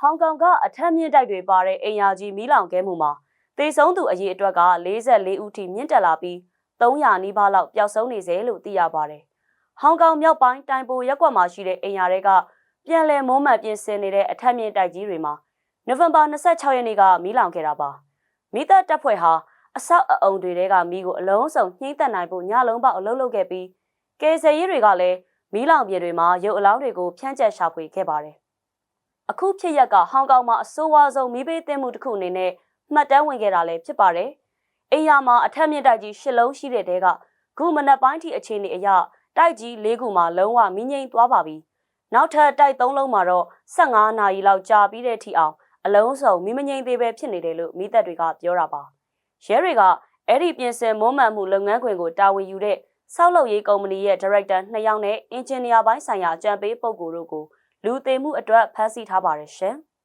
ဟောင်ကောင်ကအထက်မြင့်တိုက်တွေပါတဲ့အိမ်ယာကြီးမီးလောင်ခဲ့မှုမှာတေဆုံးသူအရေအတွက်က44ဦးထိမြင့်တက်လာပြီး300နီးပါးလောက်ပျောက်ဆုံးနေစေလို့သိရပါတယ်။ဟောင်ကောင်မြောက်ပိုင်းတိုင်ပိုရက်ကွက်မှာရှိတဲ့အိမ်ယာတွေကပြန်လည်မုံမှန်ပြင်ဆင်နေတဲ့အထက်မြင့်တိုက်ကြီးတွေမှာနိုဝင်ဘာ26ရက်နေ့ကမီးလောင်ခဲ့တာပါ။မိသက်တပ်ဖွဲ့ဟာအဆောက်အအုံတွေတဲကမီးကိုအလုံးစုံနှိမ့်သက်နိုင်ဖို့ညလုံးပေါက်အလုပ်လုပ်ခဲ့ပြီးကယ်ဆယ်ရေးတွေကလည်းမီးလောင်ပြင်တွေမှာရုပ်အလောင်းတွေကိုဖြန့်ကျက်ရှာဖွေခဲ့ပါတယ်။ အခုဖြစ်ရက်ကဟောင်ကောင်မှာအဆိုးဝါးဆုံးမီးဘေးသင့်မှုတစ်ခုအနေနဲ့မှတ်တမ်းဝင်ခဲ့တာလည်းဖြစ်ပါတယ်။အိမ်ယာမှာအထက်မြင့်တိုက်ကြီး၈လုံးရှိတဲ့တဲကခုမနက်ပိုင်းထိအခြေအနေအရတိုက်ကြီး၄ခုမှာလုံးဝမီးငိမ့်သွားပါပြီ။နောက်ထပ်တိုက်၃လုံးမှာတော့15နာရီလောက်ကြာပြီးတဲ့အထိအောင်အလုံးစုံမီးမငိမ့်သေးပဲဖြစ်နေတယ်လို့မိသက်တွေကပြောတာပါ။ရဲတွေကအဲ့ဒီပြင်ဆင်မွမ်းမံမှုလုပ်ငန်းခွင်ကိုတာဝန်ယူတဲ့ဆောက်လုပ်ရေးကုမ္ပဏီရဲ့ဒါရိုက်တာ2ယောက်နဲ့အင်ဂျင်နီယာပိုင်းဆိုင်ရာအကြံပေးပုဂ္ဂိုလ်တို့ကို လူသေးမှုအတွက်ဖမ်းဆီးထားပါတယ်ရှင်။